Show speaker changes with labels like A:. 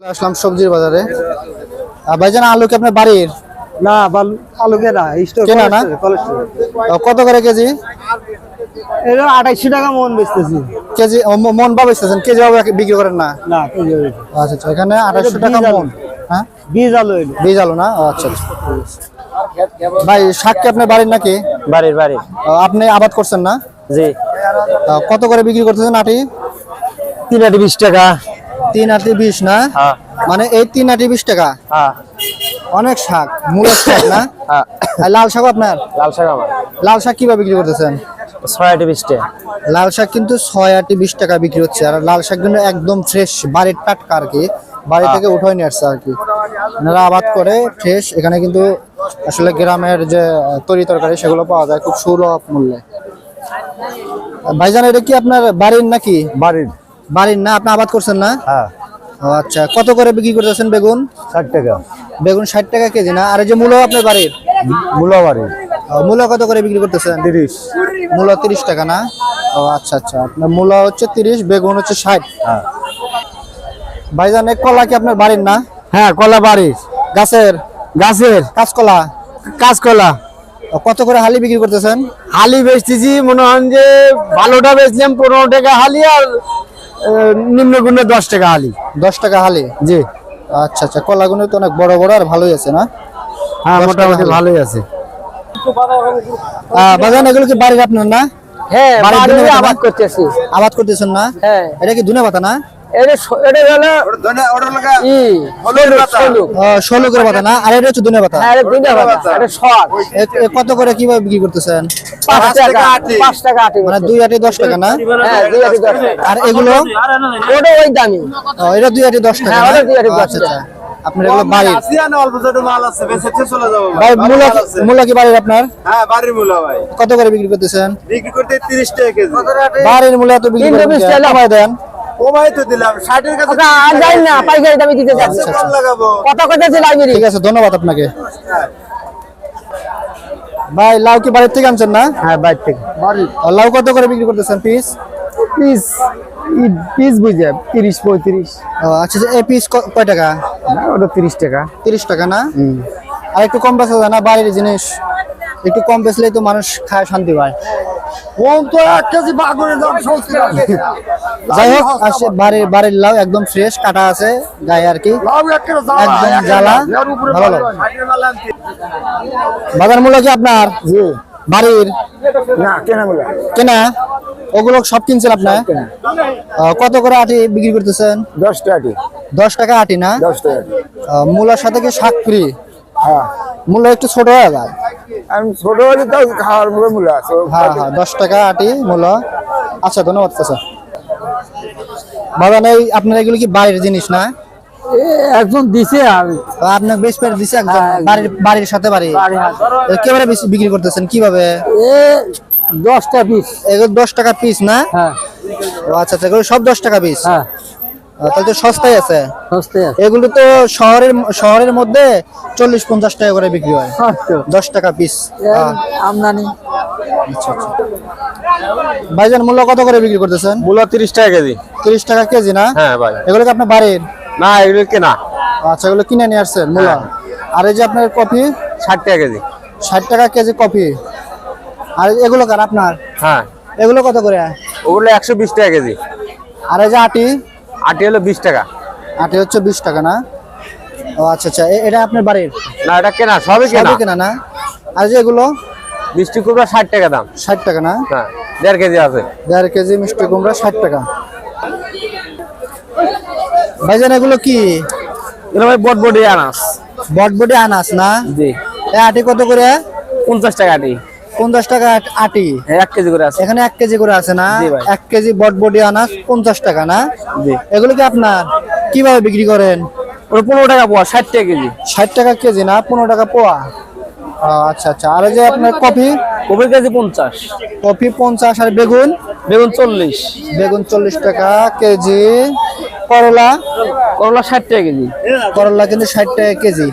A: আসলাম সবজির বাজারে। ভাইজান আলু কি আপনার বাড়ির?
B: না আলু কেনা
A: কেনা না? কত করে কেজি?
B: এটা আঠাইশো টাকা মন বেচতেছি।
A: কেজি মন বা বেচতেছেন? কেজি ভাবে বিক্রি করেন না?
B: না কেজি
A: আচ্ছা আচ্ছা এখানে টাকা মন। হ্যাঁ?
B: বীজ আলু
A: বীজ আলু না? আচ্ছা আচ্ছা। ভাই শাক কি আপনার বাড়ির নাকি?
B: বাড়ির বাড়ি
A: আহ, আপনি আবাদ করছেন না?
B: জি।
A: কত করে বিক্রি করতেছেন আটি?
B: তিন আটি বিশ টাকা।
A: তিন আটি বিশ না?
B: হ্যাঁ।
A: মানে এই তিন আটি বিশ টাকা?
B: হ্যাঁ।
A: অনেক শাক মূলের শাক না?
B: হ্যাঁ।
A: লাল শাক আপনার?
B: লাল শাক আমার।
A: লাল শাক কীভাবে বিক্রি করতেছেন?
B: ছয় আটি বিশ টাকা।
A: লাল শাক কিন্তু ছয় আটি বিশ টাকা বিক্রি হচ্ছে আর লাল শাক কিন্তু একদম ফ্রেশ বাড়ির টাটকা আর কি। বাড়ি থেকে উঠাই নিয়ে আসছে আর কি। এনারা আবাদ করে ফ্রেশ এখানে কিন্তু আসলে গ্রামের যে তরি তরকারি সেগুলো পাওয়া যায় খুব সুলভ মূল্যে। ভাইজান এটা কি আপনার বাড়ির নাকি?
B: বাড়ির।
A: বাড়ির না আপনি আবাদ করছেন না?
B: হ্যাঁ।
A: আচ্ছা কত করে বিক্রি করতেছেন বেগুন?
B: ষাট টাকা।
A: বেগুন ষাট টাকা কেজি না? আর এই যে মূলো আপনার বাড়ির?
B: মূলা
A: বাড়ির মূলো কত করে বিক্রি করতেছেন?
B: তিরিশ।
A: মূলো তিরিশ টাকা না? ও আচ্ছা আচ্ছা আপনার মূলো হচ্ছে তিরিশ বেগুন হচ্ছে ষাট।
B: হ্যাঁ।
A: ভাইজান কলা কি আপনার বাড়ির না?
B: হ্যাঁ কলা বাড়ির
A: গাছের?
B: গাছের।
A: কাঁচকলা?
B: কাঁচকলা।
A: কত করে হালি বিক্রি করতেছেন?
B: হালি বেচতেছি মনে হন যে ভালোটা বেচলাম পনেরো টাকা হালি আর আহ, নিম্ন গুণে দশ টাকা হালি।
A: দশ টাকা হালি?
B: জি।
A: আচ্ছা আচ্ছা কলাগুলো তো অনেক বড় বড় আর ভালোই আছে না?
B: হ্যাঁ মোটামুটি ভালোই আছে।
A: আহ, বাজান এগুলো কি বাড়ির আপনার না?
B: হ্যাঁ আবাদ করতেছি।
A: আবাদ করতেছেন না?
B: হ্যাঁ।
A: এটা কি ধুনে পাতা না? পাতা। না? আর এটা হচ্ছে পাতা। কত করে কীভাবে বিক্রি করতেছেন?
B: পাঁচ টাকা, পাঁচ টাকা আটি
A: মানে দুই আটি দশ টাকা না?
B: হ্যাঁ।
A: আর এগুলো?
B: ওটা ওই দামি।
A: এটা দুই আটি দশ টাকা
B: হ্যাঁ,
A: আচ্ছা
B: টাকা।
A: আচ্ছা। আপনার এগুলো বাড়ির?
C: অল্প ছোট মাল আছে বেঁচে চলে যাব
A: ভাই। মূলা মূলা কি বাড়ির আপনার?
C: হ্যাঁ বাড়ির মূলা ভাই।
A: কত করে বিক্রি করতেছেন?
C: বিক্রি করতে তিরিশ টাকা কেজি।
A: বাড়ির মূলা তো বিক্রি
B: টাকা।
A: দেন।
C: কমাই তো দিলাম ষাটের কাছে
B: আর যাই না, পাইকারি দামে দিতে যাচ্ছে।
A: আচ্ছা,
C: লাগাবো।
B: কত?
A: ঠিক আছে ধন্যবাদ আপনাকে। ভাই লাউ কি বাড়ির থেকে আনছেন না?
B: হ্যাঁ, বাইর থেকে।
A: লাউ কত করে বিক্রি করতেছেন পিস?
B: পিস, ই পিস বুঝে, 30, 35
A: আচ্ছা আচ্ছা, এই পিস কয় টাকা?
B: না, ওটা 30 টাকা।
A: তিরিশ টাকা না? আর একটু কম বেচা যায় না বাড়ির জিনিস। একটু কম বেচলেই তো মানুষ খায় শান্তি পায়।
B: কম তো এক কেজি বাগুনের দাম সত্তর
A: যাই হোক আসে বাড়ির বাড়ির লাউ একদম ফ্রেশ কাটা আছে গায়ে আর কি। একদম জ্বালা। ভালো। বাজার মূল্য কি আপনার?
B: জি।
A: বাড়ির?
B: না, কেনা
A: ওগুলো সব কিনছেন আপনার কত করে আটি বিক্রি করতেছেন?
B: দশ টাকা
A: দশ টাকা আটি না? মূলার সাথে কি শাক ফ্রি?
B: হ্যাঁ।
A: মূল্য একটু ছোট হয়ে যায়।
B: ছোট হলে তো খাওয়ার মূল্য মূল্য আছে।
A: হ্যাঁ হ্যাঁ দশ টাকা আটি মূল্য আচ্ছা ধন্যবাদ এই আপনার এগুলো কি বাড়ির জিনিস না?
B: একজন দিছে
A: আপনার বেশ দিছে
B: হ্যাঁ,
A: বাড়ির বাড়ির সাথে বাড়ি। একেবারে বিক্রি করতেছেন কীভাবে?
B: এ দশটা পিস।
A: এগুলো দশ টাকা পিস না? ও আচ্ছা আচ্ছা সব দশ টাকা পিস?
B: হ্যাঁ।
A: তাহলে তো সস্তায় আছে।
B: সস্তায় আছে।
A: এগুলো তো শহরের শহরের মধ্যে চল্লিশ পঞ্চাশ টাকা করে বিক্রি হয়। দশ টাকা পিস
B: আমদানি।
A: ভাইজান মূল্য কত করে বিক্রি করতেছেন?
C: মূলা তিরিশ টাকা কেজি।
A: তিরিশ টাকা কেজি না?
C: হ্যাঁ ভাই।
A: এগুলো কি আপনার বাড়ির?
C: না এগুলো কেনা।
A: আচ্ছা এগুলো কিনে নিয়ে আসছেন মূলা আর এই যে আপনার কফি?
C: ষাট টাকা কেজি।
A: ষাট টাকা কেজি কফি। আর এগুলো কার আপনার?
C: হ্যাঁ।
A: এগুলো কত করে?
C: ওগুলো একশো বিশ টাকা কেজি।
A: আর এই যে আটি?
C: আটি হলো বিশ টাকা।
A: আটি হচ্ছে বিশ টাকা না? ও আচ্ছা আচ্ছা। এটা আপনার বাড়ির?
C: না এটা কেনা সবই কেনা।
A: কেনা না? আর যে এগুলো?
C: মিষ্টি কুমড়া ষাট টাকা দাম।
A: ষাট টাকা না?
C: হ্যাঁ দেড় কেজি আছে।
A: দেড় কেজি মিষ্টি কুমড়া ষাট টাকা। ভাইজান এগুলো কি?
C: এগুলো ভাই বটবটি আনাস।
A: বটবটি আনাস না?
C: জি।
A: এ আটি কত করে?
C: পঞ্চাশ টাকা আটি।
A: পঞ্চাশ টাকা আটি
C: এক কেজি করে আছে।
A: এখানে এক কেজি করে আছে না? এক কেজি বটবটি আনাস পঞ্চাশ টাকা না? এগুলো কি আপনার কীভাবে বিক্রি করেন?
C: ওটা পনেরো টাকা পোয়া ষাট টাকা কেজি।
A: ষাট টাকা কেজি না? পনেরো টাকা পোয়া? আচ্ছা আচ্ছা। আর যে আপনার কফি?
C: কপি কেজি পঞ্চাশ।
A: কফি পঞ্চাশ আর বেগুন?
C: বেগুন চল্লিশ।
A: বেগুন চল্লিশ টাকা কেজি। করলা?
C: করলা ষাট টাকা কেজি।
A: করলা কিন্তু ষাট টাকা কেজি।